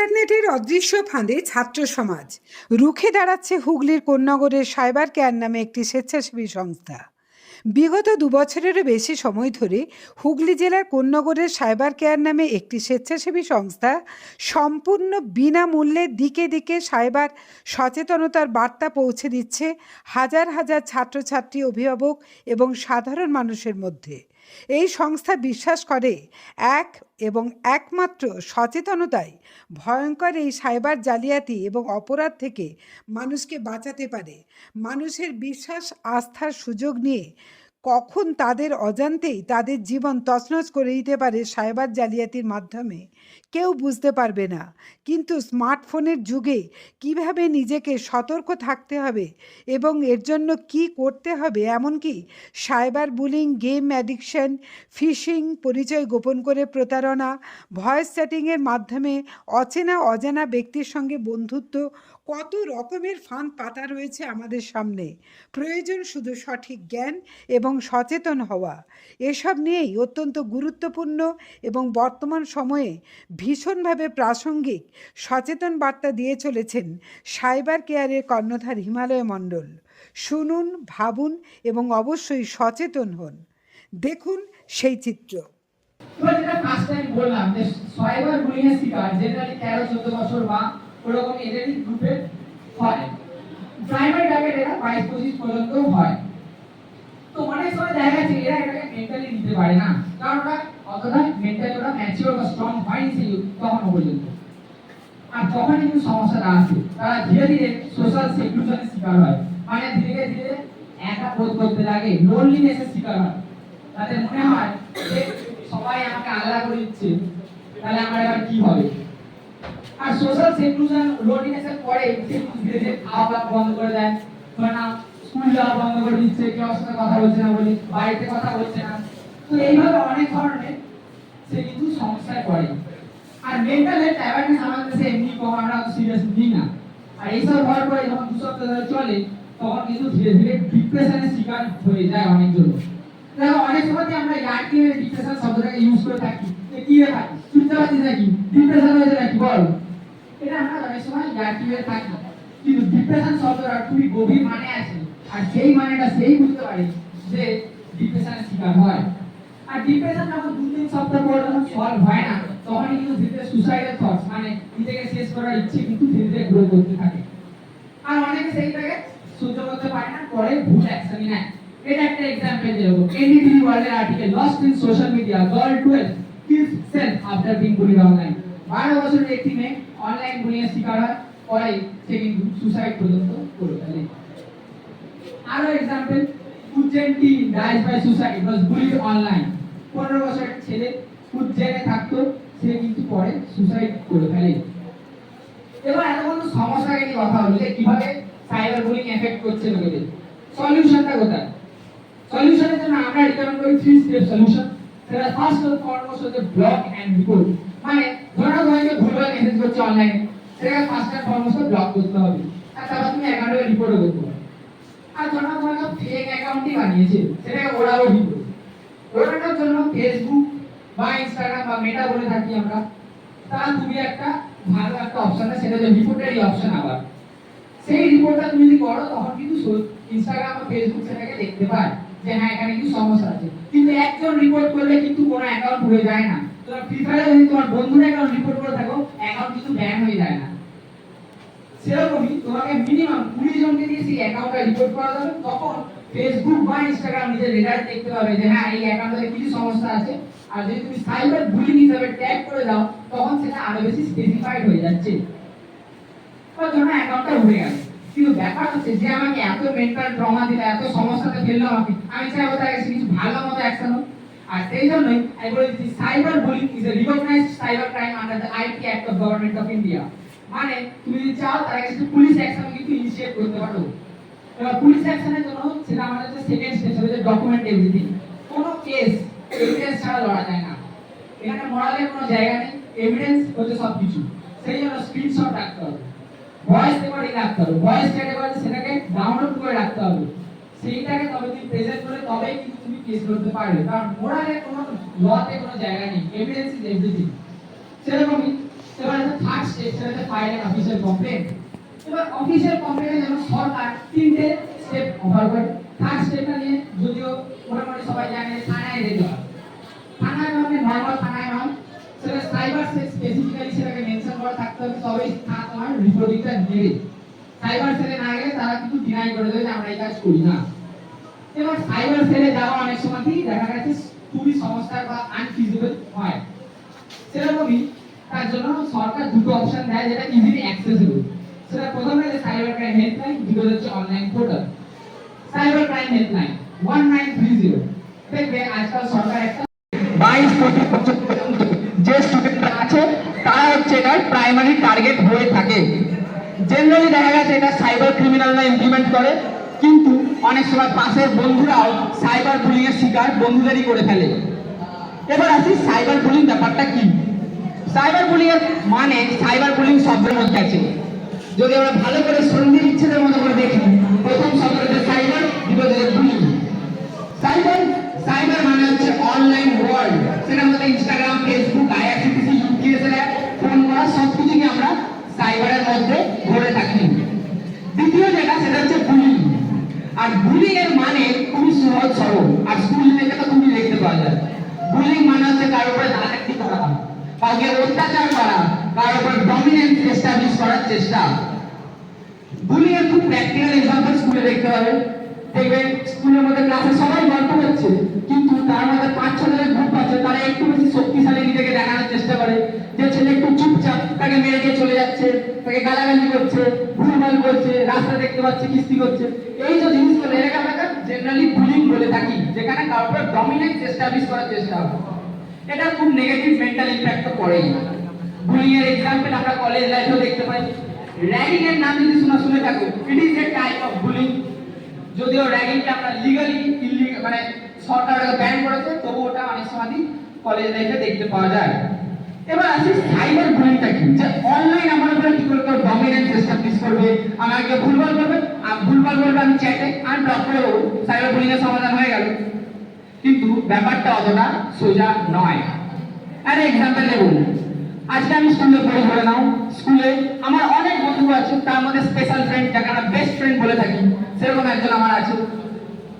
ইন্টারনেটের অদৃশ্য ফাঁদে ছাত্র সমাজ। রুখে দাঁড়াচ্ছে হুগলির কোন্নগরের সাইবার কেয়ার নামে একটি স্বেচ্ছাসেবী সংস্থা। বিগত দুবছরেরও বেশি সময় ধরে হুগলি জেলার কোন্নগরের সাইবার কেয়ার নামে একটি স্বেচ্ছাসেবী সংস্থা সম্পূর্ণ বিনামূল্যে দিকে দিকে সাইবার সচেতনতার বার্তা পৌঁছে দিচ্ছে হাজার হাজার ছাত্রছাত্রী, অভিভাবক এবং সাধারণ মানুষের মধ্যে। এই সংস্থা বিশ্বাস করে এক এবং একমাত্র সচেতনতাই ভয়ঙ্কর এই সাইবার জালিয়াতি এবং অপরাধ থেকে মানুষকে বাঁচাতে পারে। মানুষের বিশ্বাস, আস্থার সুযোগ নিয়ে কখন তাদের অজান্তেই তাদের জীবন তছনছ করে দিতে পারে সাইবার জালিয়াতির মাধ্যমে? কেউ বুঝতে পারবে না। কিন্তু স্মার্টফোনের যুগে কীভাবে নিজেকে সতর্ক থাকতে হবে এবং এর জন্য কি করতে হবে? এমনকি cyber bullying, game addiction, phishing, পরিচয় গোপন করে প্রতারণা, ভয়েস চ্যাটিংয়ের মাধ্যমে অচেনা অজানা ব্যক্তির সঙ্গে বন্ধুত্ব কত রকমের ফান পাতা রয়েছে আমাদের সামনে। প্রয়োজন শুধু সঠিক জ্ঞান এবং সচেতন হওয়া। এসব নিয়েই অত্যন্ত গুরুত্বপূর্ণ এবং বর্তমান সময়ে ভীষণভাবে প্রাসঙ্গিক সচেতন বার্তা দিয়ে চলেছেন সাইবার কেয়ারের কর্ণধার হিমালয় মণ্ডল। শুনুন, ভাবুন এবং অবশ্যই সচেতন হন। দেখুন সেই চিত্র। যেটা ফার্স্ট টাইম বললাম যে সাইবার বুলিং শিকার জেনারেলি তেরো, চোদ্দ বছর বা ওরকম এদেরই গ্রুপে হয়। প্রাইমারি টার্গেট এরা বাইশ, পঁচিশ পর্যন্ত হয়। তো অনেক সময় দেখা যাচ্ছে এরা এটাকে মেন্টালি নিতে পারে না। কারণ ওরা অতটা মেন্টালি ওরা ম্যাচিওর বা স্ট্রং হয়নি সেই তখন পর্যন্ত। আর তখন কিন্তু সমস্যাটা আসে। তারা ধীরে ধীরে সোশ্যাল সেক্লুশনের শিকার হয়। মানে ধীরে ধীরে একা বোধ করতে লাগে লোনলিনেসের শিকার হয়। তাদের মনে হয় যে সবাই আমাকে আলাদা করে দিচ্ছে, তাহলে আমার এবার কি হবে? আর সোশ্যাল সেক্লুশন লোনলিনেসের পরে ধীরে ধীরে খাওয়া দাওয়া বন্ধ করে দেয় না স্কুল যাওয়া বন্ধ করে দিচ্ছে, কেউ সাথে কথা বলছে না বলে, বাড়িতে কথা বলছে না। তো এইভাবে অনেক ধরনের সে কিন্তু সমস্যায় পড়ে। আর মেন্টাল হেলথ অ্যাওয়ারনেস আমাদের দেশে এমনি কম, আমরা সিরিয়াস নিই না আর এইসব হওয়ার পরে যখন দু সপ্তাহ ধরে চলে, তখন কিন্তু ধীরে ধীরে ডিপ্রেশনের শিকার হয়ে যায় অনেকজন। দেখো, অনেক সময় আমরা ইয়ার্কি ডিপ্রেশন শব্দটাকে ইউজ করে থাকি? কি রে থাকি শুনতে পাচ্ছিস নাকি? ডিপ্রেশন হয়েছে নাকি? বল। সময় ইয়ার্কি থাকি। কিন্তু ডিপ্রেশন শব্দটা খুবই গভীর মানে আছে। আর সেই মানেটা সেই বুঝতে পারে যে ডিপ্রেশনের শিকার হয়। আর ডিপ্রেশন যখন দু তিন সপ্তাহ পর যখন সলভ হয় না, তখনই কিন্তু ধীরে সুসাইডাল থটস মানে নিজেকে শেষ করার ইচ্ছে কিন্তু ধীরে ধীরে গ্রো করতে থাকে। আর অনেকে সেইটাকে সহ্য করতে পারে না পরে ভুল অ্যাকশনই নেয়। এটা একটা এক্সাম্পল দেব। এনডিটিভি ওয়ার্ল্ডের article lost in social media girl 12 kills self after being bullied online 12 বছরের একটি মেয়ে অনলাইন বুলিং শিকার হয়। পরে সে কিন্তু সুসাইড পর্যন্ত করে ফেলে আরও example Ujjayanti dies by suicide was bullied online 15 বছরের ছেলে উজ্জয়নে থাকতো, সে কিন্তু পরে সুসাইড করে ফেলে এবার এতক্ষণ সমস্যাকে নিয়ে কথা হলো কীভাবে সাইবার বুলিং এফেক্ট করছে লোকেদের? সলিউশনটা কোথায়? সলিউশনের জন্য আমরা রিকমেন্ড করি থ্রি স্টেপ সলিউশন সেটা ফার্স্ট অফ ফরমোস্ট হচ্ছে ব্লক এন্ড রিপোর্ট মানে ধরো তোমাকে ভুলভাল মেসেজ করছে অনলাইনে সেটাকে ফার্স্ট অ্যান্ড ব্লক করতে হবে। আর তারপর তুমি অ্যাকাউন্টে রিপোর্টও করতে পারো। আর ধরো তোমাকে ফেক অ্যাকাউন্টই বানিয়েছে, সেটাকে ওরাও রিপোর্ট ওটার জন্য ফেসবুক বা ইনস্টাগ্রাম বা মেটা বলে থাকি আমরা, তার তুমি একটা ভালো একটা অপশন আছে, সেটা হচ্ছে রিপোর্টেরই অপশন আবার। সেই রিপোর্টটা তুমি যদি করো, তখন কিন্তু ইনস্টাগ্রাম বা ফেসবুক সেটাকে দেখতে পায় যে হ্যাঁ এখানে কিছু সমস্যা আছে। কিন্তু একজন রিপোর্ট করলে কিন্তু কোনো অ্যাকাউন্ট হয়ে যায় না। বা ইনস্টাগ্রাম দেখতে হ্যাঁ কিছু সমস্যা আছে। আর যদি তুমি সাইবার ট্যাগ করে দাও, তখন সেটা আরও বেশি হয়ে যাচ্ছে। ব্যাপার হচ্ছে যে, আমাকে এত এত আমি ভালো মতো হোক। আর সেই জন্যই আমি বলে দিচ্ছি cyber bullying is a recognised cyber crime under the IT act of government of India মানে তুমি যদি চাও তার কাছে পুলিশ অ্যাকশন কিন্তু ইনিশিয়েট করতে পারো। এবার পুলিশ অ্যাকশনের জন্য সেটা আমাদের যে সেকেন্ড স্টেপ সেটা হচ্ছে ডকুমেন্ট এভরিথিং কোনো কেস এভিডেন্স ছাড়া লড়া যায় না। এখানে মরালের কোনো জায়গা নেই এভিডেন্স হচ্ছে সব কিছু সেই জন্য স্ক্রিনশট রাখতে হবে। ভয়েস রেকর্ডিং রাখতে হবে। ভয়েস করে সেটাকে ডাউনলোড করে রাখতে হবে। সেইটাকে তবে তুমি প্রেজেন্ট করে তবেই কিন্তু তুমি কেস করতে পারবে। কারণ মোরালের কোনো লতে কোনো জায়গা নেই। এভিডেন্স ইজ এভরিথিং সেরকমই এবার থার্ড স্টেপ বাইরে অফিসিয়াল কমপ্লেন এবার অফিসিয়াল কমপ্লেনে যেমন সরকার তিনটে স্টেপ কভার করে। থার্ড স্টেপটা নিয়ে যদিও মোটামুটি সবাই জানে থানায় যেতে হয় থানায় মানে নর্মাল থানায় নয় সেটা সাইবার স্পেসিফিক্যালি সেটাকে মেনশন করা থাকতে হবে। তবেই থানা তোমার রিপোর্টিংটা নেবে সাইবার সেলে না গেলে তারা কিন্তু ডিনাই করে দেবে যে আমরা এই কাজ করি, না। এবার সাইবার সেলে যাওয়া অনেক সময় কি দেখা গেছে খুবই সমস্যা বা আনফিজিবল হয়। সেরকমই তার জন্য সরকার দুটো অপশন দেয় যেটা ইজিলি অ্যাক্সেসিবল সেটা প্রথমে যে সাইবার ক্রাইম হেল্পলাইন দ্বিতীয় হচ্ছে online portal cyber crime helpline one nine three zero দেখবে আজকাল সরকার একটা বাইশ কোটি পর্যন্ত যে স্টুডেন্টরা আছে, তারা হচ্ছে এটার প্রাইমারি টার্গেট হয়ে থাকে। জেনারেলি দেখা গেছে এটা সাইবার ক্রিমিনালরা ইমপ্লিমেন্ট করে, কিন্তু অনেক সময় পাশের বন্ধুরাও সাইবার বুলিং এর শিকার বন্ধুদেরই করে ফেলে। এবার আসি সাইবার বুলিং ব্যাপারটা কি? সাইবার বুলিং এর মানে সাইবার বুলিং শব্দের মধ্যে আছে। যদি আমরা ভালো করে সন্ধি বিচ্ছেদের মতো করে দেখি, প্রথম শব্দ সাইবার দ্বিতীয় বুলিং সাইবার সাইবার মানে হচ্ছে অনলাইন ওয়ার্ল্ড সেটার মধ্যে Instagram Facebook IRCTC UPSL app phone করা সব কিছুকে আমরা সাইবারের মধ্যে ধরে থাকি। দ্বিতীয় যেটা, সেটা হচ্ছে বুলিং আর বুলিং এর মানে খুবই সহজ, সরল। আর স্কুল থেকে তো খুবই দেখতে পাওয়া যায়। বুলিং মানে হচ্ছে কারোর উপরে দাঁড়াতি করা, কাউকে অত্যাচার করা, কারোর উপর ডমিনেন্স এস্টাবলিশ করার চেষ্টা। বুলিং এর খুব প্র্যাকটিক্যাল এক্সাম্পল স্কুলে দেখতে পাবেন দেখবেন স্কুলের মধ্যে ক্লাসে সবাই গল্প করছে, কিন্তু তার মধ্যে পাঁচ ছ জনের গ্রুপ আছে, তারা একটু বেশি শক্তিশালী নিজেকে দেখানোর চেষ্টা করে যে ছেলে একটু তাকে মেরে দিয়ে চলে যাচ্ছে, তাকে গালাগালি করছে, ভুলভাল করছে, রাস্তা দেখতে পাচ্ছে, কিস্তি করছে। এই যে জিনিসগুলো এটাকে আমরা জেনারেলি বুলিং বলে থাকি, যেখানে কারোর ডমিনেন্স এস্টাবলিশ করার চেষ্টা হয়। এটা খুব নেগেটিভ মেন্টাল ইমপ্যাক্ট তো পড়েই বুলিং এর এক্সাম্পল আমরা কলেজ লাইফেও দেখতে পাই। র্যাগিং এর নাম যদি শোনা, শুনে থাকো it is a type of bullying যদিও র্যাগিংটা আমরা লিগালি মানে সরকার ব্যান করেছে তবু ওটা অনেক সময় কলেজ লাইফে দেখতে পাওয়া যায়। এবার আসি সাইবার বুলিংটা কি? যে অনলাইন আমার উপরে কি করে কেউ ডমিনেন্স এস্টাবলিশ করবে? আমাকে ভুলভাল করবে, আর ভুলভাল বলবে আমি চ্যাটে আর ব্লক করে দেবো সাইবার বুলিং এর সমাধান হয়ে গেল। কিন্তু ব্যাপারটা অতটা সোজা নয়। আরে এক্সাম্পল দেখুন আজকে আমি স্কুলে পড়ি, ধরে নাও। স্কুলে আমার অনেক বন্ধু আছে তার মধ্যে স্পেশাল ফ্রেন্ড যাকে আমরা বেস্ট ফ্রেন্ড বলে থাকি, সেরকম একজন আমার আছে।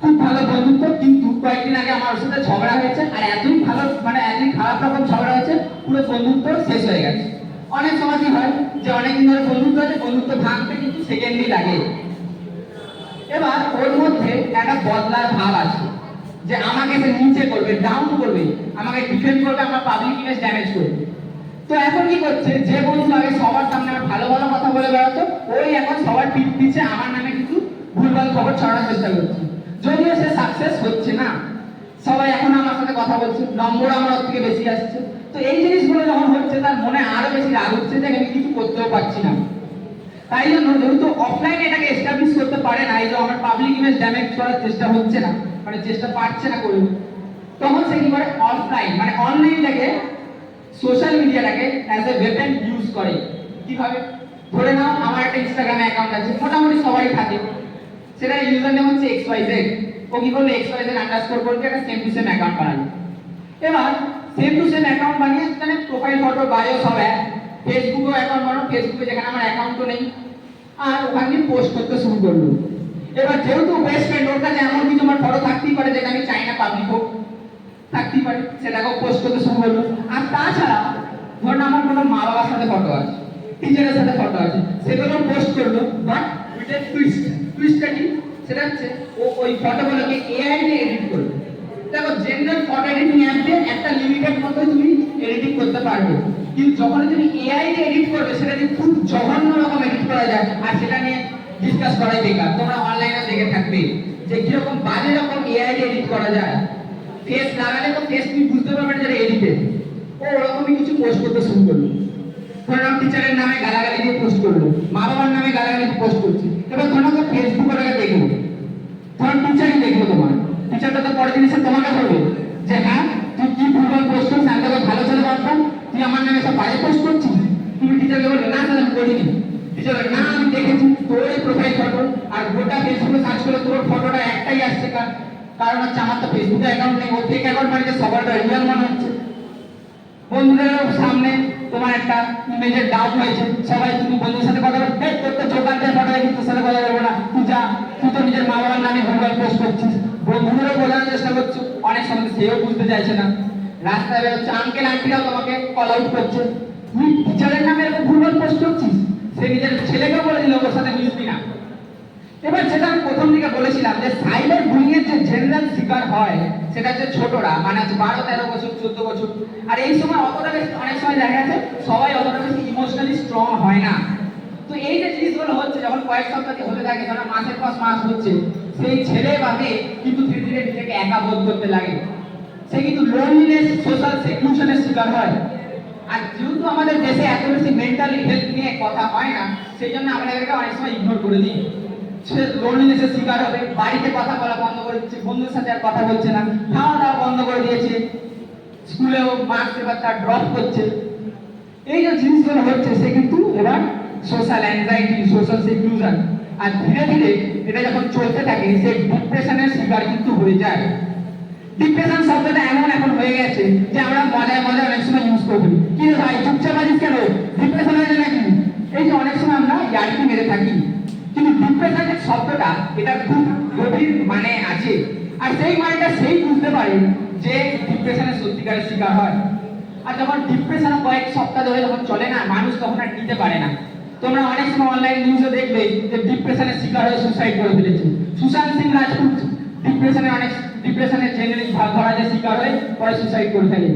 খুব ভালো বন্ধুত্ব, কিন্তু কয়েকদিন আগে আমার সাথে ঝগড়া হয়েছে, আর এতই ভালো মানে এতই খারাপ রকম ঝগড়া হয়েছে পুরো বন্ধুত্ব শেষ হয়ে গেছে। অনেক সময় কি হয় যে অনেকদিন ধরে বন্ধুত্ব আছে, বন্ধুত্ব ভাঙতে কিন্তু সেকেন্ডই লাগে। এবার ওর মধ্যে একটা বদলার ভাব আছে যে আমাকে সে নিচে করবে ডাউন করবে, আমাকে ডিফেন্ড করবে, আমার পাবলিক ইমেজ ড্যামেজ করবে। তো এখন কি করছে? যে বন্ধু আগে সবার সামনে আমার ভালো ভালো কথা বলে বেড়াতো, ওই এখন সবার পিঠ পিছে আমার নামে কিছু ভুলভাল খবর ছড়ানোর চেষ্টা করছে। যদিও সে সাকসেস হচ্ছে না, সবাই এখন আমার সাথে কথা বলছে, নম্বর আমার থেকে বেশি আসছে। তো এই জিনিসগুলো যখন হচ্ছে, তার মনে আরও বেশি রাগ হচ্ছে যে আমি কিছু করতেও পারছি না। তাই জন্য যেহেতু অফলাইনে এটাকে এস্টাবলিশ করতে পারে না, এই যে আমার পাবলিক ইমেজ ড্যামেজ করার চেষ্টা হচ্ছে না মানে চেষ্টা পারছে না করে তখন সে কি করে? অফলাইন মানে অনলাইনটাকে সোশ্যাল মিডিয়াটাকে অ্যাজ এ ওয়েপেন ইউজ করে। কীভাবে? ধরে নাও, আমার একটা ইনস্টাগ্রামে অ্যাকাউন্ট আছে, মোটামুটি সবাই থাকে। সেটা ইউজার নেম হচ্ছে এক্স ওয়াই জেড ও কি করল? এক্স ওয়াই জেড আন্ডারস্কোর করবে একটা সেম টু সেম অ্যাকাউন্ট বানালো। এবার সেম টু সেম অ্যাকাউন্ট বানিয়ে সেখানে প্রোফাইল ফটো বায়ো সব এক ফেসবুকেও অ্যাকাউন্ট বানানো ফেসবুকে যেখানে আমার অ্যাকাউন্টও নেই। আর ওখানে গিয়ে পোস্ট করতে শুরু করল। এবার যেহেতু বেস্ট ফ্রেন্ড ওর কাছে এমন কিছু আমার ফটো থাকতেই পারে যেটা আমি চাই না পাবলিক হোক। থাকতেই পারে, সেটাকেও পোস্ট করতে শুরু করল। আর তাছাড়া, ধরুন আমার কোনো মা বাবার সাথে ফটো আছে টিচারের সাথে ফটো আছে সেগুলো পোস্ট করল। বাট উইথ টুইস্ট টুইস্টটা কি? সেটা হচ্ছে, ও ওই ফটোগুলোকে এআই দিয়ে এডিট করবে দেখো ফটো এডিটিং অ্যাপ দিয়ে একটা লিমিটেড মতো তুমি এডিটিং করতে পারবে। কিন্তু যখন তুমি এআই দিয়ে এডিট করবে, সেটা দিয়ে খুব জঘন্য রকম এডিট করা যায়, আর সেটা নিয়ে ডিসকাস করাই বেকার। তোমরা অনলাইনে দেখে থাকবে যে কীরকম বাজে রকম এআই দিয়ে এডিট করা যায়। ফেস লাগালে তো ফেস তুমি বুঝতে পারবে না যেটা এডিটেড ও, ওরকমই কিছু পোস্ট করতে শুরু করল। ধরলাম টিচারের নামে গালাগালি দিয়ে পোস্ট করল। মা বাবার নামে গালাগালি পোস্ট করছে। এবার ধরো তো ফেসবুক ওটাকে দেখল ধর টিচারই দেখল তোমার। টিচারটা তো পরের দিন এসে তোমাকে বলবে যে হ্যাঁ তুই কি ভুলভাল পোস্ট করছিস আমি তোকে ভালো ছেলে ভাবতাম তুই আমার নামে সব বাইরে পোস্ট করছিস? তুমি টিচারকে বলবে না স্যার আমি করিনি। টিচার না আমি দেখেছি তোর প্রোফাইল ফটো আর গোটা ফেসবুকে সার্চ করে তোর ফটোটা একটাই আসছে কার কারণ হচ্ছে আমার তো ফেসবুকে অ্যাকাউন্ট নেই। ওর থেকে অ্যাকাউন্ট বানিয়েছে সবারটা রিয়েল মনে হচ্ছে। বন্ধুদের সামনে তোমার একটা ইমেজের ডাউট হয়েছে। সবাই তুমি বন্ধুর সাথে কথা "এই, তোর তো চোখ আনতে ফটো রেখে তোর সাথে কথা বলব না। তুই যা তুই তো নিজের মা বাবার নামে ভুলভাল পোস্ট করছিস। বন্ধুদেরও বোঝানোর চেষ্টা করছ। অনেক সময় সেও বুঝতে চাইছে না। রাস্তায় বেরোচ্ছে আঙ্কেল আন্টিরাও তোমাকে কল আউট করছে। তুই টিচারের নামে এরকম ভুলভাল পোস্ট করছিস? সে নিজের ছেলেকেও বলে দিল, ওর সাথে মিশবি না। এবার যেটা আমি প্রথম দিকে বলেছিলাম যে সাইবার বুলিং যে জেনারেল শিকার হয়, সেটা হচ্ছে ছোটরা। মানে হচ্ছে বারো, তেরো বছর, চোদ্দ বছর। আর এই সময় অতটা বেশি, অনেক সময় দেখা যাচ্ছে সবাই অতটা বেশি ইমোশনালি স্ট্রং হয় না। তো এই যে জিনিসগুলো হচ্ছে, যখন কয়েক সপ্তাহ হতে থাকে যখন মাসের পর মাস হচ্ছে সেই ছেলে বা মেয়ে কিন্তু ধীরে ধীরে নিজেকে একা বোধ করতে লাগে। সে কিন্তু লোনলিনেস সোশ্যাল সেক্লুশনের শিকার হয়। আর যেহেতু আমাদের দেশে এত বেশি মেন্টালি হেলথ নিয়ে কথা হয় না, সেই জন্য আমরা এটাকে অনেক সময় ইগনোর করে দিই। সে লোনলিনেসের শিকার হবে, বাড়িতে কথা বলা বন্ধ করে দিচ্ছে, বন্ধুর সাথে আর কথা বলছে না খাওয়া দাওয়া বন্ধ করে দিয়েছে, স্কুলেও মার্কস এবার তার ড্রপ করছে এই যে জিনিসগুলো হচ্ছে, সে কিন্তু এবার সোশ্যাল অ্যাংজাইটি সোশ্যাল সেক্লুশন আর ধীরে ধীরে এটা যখন চলতে থাকে, সে ডিপ্রেশনের শিকার কিন্তু হয়ে যায়। ডিপ্রেশন শব্দটা এমন এখন হয়ে গেছে যে আমরা মজায় মজায় অনেক সময় ইউজ করি কি রে ভাই, চুপচাপ আছিস কেন? ডিপ্রেশন হয়েছে নাকি? এই যে অনেক সময় আমরা ইয়ার্কি মেরে থাকি। কিন্তু ডিপ্রেশন শব্দটা, এটা খুব গভীর মানে আছে। আর সেই মানেটা সেই বুঝতে পারে যে ডিপ্রেশনের সত্যিকারের শিকার হয়। আর যখন ডিপ্রেশন কয়েক সপ্তাহ ধরে যখন চলে না, মানুষ তখন আর নিতে পারে না। তোমরা অনেক সময় অনলাইন নিউজে দেখবে যে ডিপ্রেশনের শিকার হয়ে সুসাইড করে ফেলেছে। সুশান্ত সিং রাজপুত ডিপ্রেশনে অনেক ডিপ্রেশনের জেনারেলি ভাগ ধরা যে শিকার হয়ে পরে সুসাইড করে ফেলে।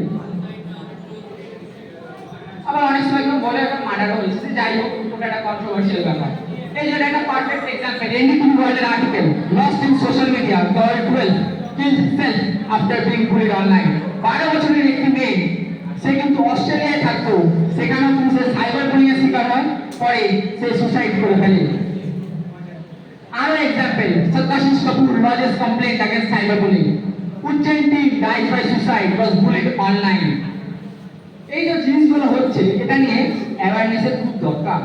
আবার অনেক সময় কেউ বলে একটা মার্ডারও হয়েছে যাই হোক ওটা একটা কন্ট্রোভার্সিয়াল ব্যাপার। এই যে একটা পারফেক্ট এক্সাম্পল এনডিটিভি ওয়ার্ল্ডের article lost in social media girl twelve kill self after being bullied online বারো বছরের একটি মেয়ে, সে কিন্তু অস্ট্রেলিয়ায় থাকতো, সেখানেও কিন্তু সাইবার বুলিং এর শিকার হয়। পরে সে সুসাইড করে ফেলে। আরও example Satyashish Kapoor lodges complaint against cyberbullying Ujjayanti died by suicide, was bullied online এই যে জিনিসগুলো হচ্ছে, এটা নিয়ে অ্যাওয়ারনেসের খুব দরকার।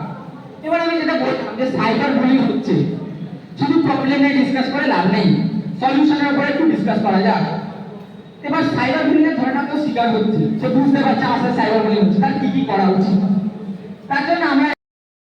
এবার আমি যেটা বললাম যে সাইবার বুলিং হচ্ছে, শুধু প্রবলেম নিয়ে ডিসকাস করে লাভ নেই সলিউশনের উপরে একটু ডিসকাস করা যাক। এবার সাইবার বুলিং এর ধরনের কেউ শিকার হচ্ছে, সে বুঝতে পারছে আমার সাইবার বুলিং হচ্ছে, তার কি কি করা উচিত? তার জন্য আমরা